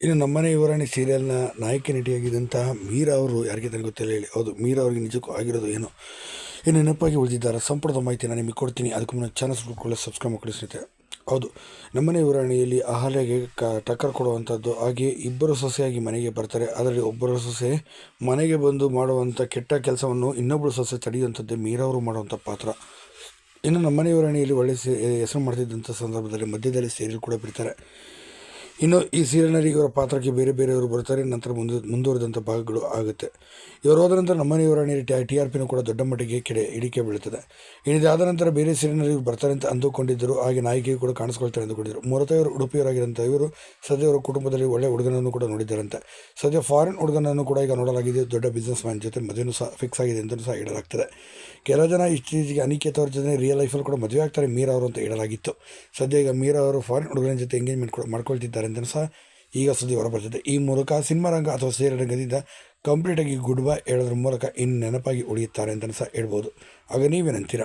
ಇನ್ನು ನಮ್ಮನೆ ವಿವರಣೆ ಸೀರಿಯಲ್ನ ನಾಯಕಿ ನಟಿಯಾಗಿದ್ದಂತಹ ಮೀರಾ ಅವರು ಯಾರಿಗೆ ನನಗೆ ಗೊತ್ತಿಲ್ಲ ಹೇಳಿ. ಹೌದು, ಮೀರಾ ಅವರಿಗೆ ನಿಜಕ್ಕೂ ಆಗಿರೋದು ಏನು? ಇನ್ನು ನೆನಪಾಗಿ ಉಳಿದಿದ್ದಾರೆ? ಸಂಪೂರ್ಣದ ಮಾಹಿತಿ ನಾನು ನಿಮಗೆ ಕೊಡ್ತೀನಿ. ಅದಕ್ಕೂ ಮುನ್ನ ಚಾನಲ್ ಸುಳ್ಕೊಳ್ಳಿ ಸಬ್ಸ್ಕ್ರೈಬ್ ಮಾಡ್ಕೊಳ್ಳಿ ಸ್ನೇಹಿತರೆ. ಹೌದು, ನಮ್ಮನೆ ವಿವರಣೆಯಲ್ಲಿ ಆಹಾರಗೆ ಕ, ಟಕ್ಕರ್ ಕೊಡುವಂಥದ್ದು ಹಾಗೆ ಇಬ್ಬರು ಸೊಸೆಯಾಗಿ ಮನೆಗೆ ಬರ್ತಾರೆ. ಅದರಲ್ಲಿ ಒಬ್ಬರು ಸೊಸೆ ಮನೆಗೆ ಬಂದು ಮಾಡುವಂಥ ಕೆಟ್ಟ ಕೆಲಸವನ್ನು ಇನ್ನೊಬ್ಬರು ಸೊಸೆ ತಡೆಯುವಂಥದ್ದೇ ಮೀರಾವರು ಮಾಡುವಂಥ ಪಾತ್ರ. ಇನ್ನು ನಮ್ಮನೆ ಯುವರಾಣಿಯಲ್ಲಿ ಒಳ್ಳೆ ಹೆಸರು ಮಾಡ್ತಿದ್ದಂಥ ಸಂದರ್ಭದಲ್ಲಿ ಮಧ್ಯದಲ್ಲಿ ಸೀರಿಯಲ್ ಕೂಡ ಬಿಡ್ತಾರೆ. ಇನ್ನು ಈ ಸೀರಿಯಲ್ನಲ್ಲಿ ಇವರ ಪಾತ್ರಕ್ಕೆ ಬೇರೆ ಬೇರೆಯವರು ಬರ್ತಾರೆ, ನಂತರ ಮುಂದೆ ಮುಂದುವರೆದಂಥ ಭಾಗಗಳು ಆಗುತ್ತೆ. ಇವರು ಹೋದ ನಂತರ ನಮ್ಮನೆ ಯುವರಾಣಿ ಟಿ ಆರ್ ಪಿನೂ ಕೂಡ ದೊಡ್ಡ ಮಟ್ಟಿಗೆ ಕೆಡೆ ಇಳಿಕೆ ಬೀಳುತ್ತದೆ. ಇದಾದ ನಂತರ ಬೇರೆ ಸೀರಿಯಲ್ನಲ್ಲಿ ಇವರು ಬರ್ತಾರೆ ಅಂತ ಅಂದುಕೊಂಡಿದ್ದರು. ಹಾಗೆ ನಾಯಕಿಯು ಕೂಡ ಕಾಣಿಸ್ಕೊಳ್ತಾರೆ ಅಂದುಕೊಂಡಿದ್ದರು. ಮೂಲತಃ ಇವರು ಉಡುಪಿಯವರಾಗಿರಂಥ ಇವರು ಸದ್ಯ ಅವರ ಕುಟುಂಬದಲ್ಲಿ ಒಳ್ಳೆಯ ಹುಡುಗನನ್ನು ಕೂಡ ನೋಡಿದ್ದಾರಂತೆ. ಸದ್ಯ ಫಾರಿನ್ ಹುಡುಗನನ್ನು ಕೂಡ ಈಗ ನೋಡಲಾಗಿದೆ. ದೊಡ್ಡ ಬಿಸ್ನೆಸ್ ಮ್ಯಾನ್ ಜೊತೆ ಮದುವೆನೂ ಸಹ ಫಿಕ್ಸ್ ಆಗಿದೆ ಅಂತಲೂ ಸಹ ಹೇಳಲಾಗ್ತದೆ. ಕೆಲವು ಜನ ಇತ್ತೀಚೆಗೆ ಅನಿಕೇತ ಅವ್ರ ಜೊತೆ ರಿಯಲ್ ಲೈಫಲ್ಲಿ ಕೂಡ ಮದುವೆ ಆಗ್ತಾರೆ ಮೀರಾ ಅವರು ಅಂತ ಹೇಳಲಾಗಿತ್ತು. ಸದ್ಯ ಈಗ ಮೀರಾ ಅವರು ಫಾರಿನ್ ಹುಡುಗನ ಜೊತೆ ಎಂಗೇಜ್ಮೆಂಟ್ ಕೂಡ ಮಾಡ್ಕೊಳ್ತಿದ್ದಾರೆ. ಅಂತಲೂ ಸಹ ಈಗ ಸುದ್ದಿ ಹೊರಬರ್ತದೆ ಈ ಮೂಲಕ ಸಿನಿಮಾ ರಂಗ ಅಥವಾ ಸೀರೆ ರಂಗದಿಂದ ಕಂಪ್ಲೀಟಾಗಿ ಗುಡ್ ಬೈ ಹೇಳೋದ್ರ ಮೂಲಕ ಇನ್ನು ನೆನಪಾಗಿ ಉಳಿಯುತ್ತಾರೆ ಅಂತಲೂ ಸಹ ಹೇಳ್ಬೋದು. ಆಗ ನೀವೇನಂತೀರ?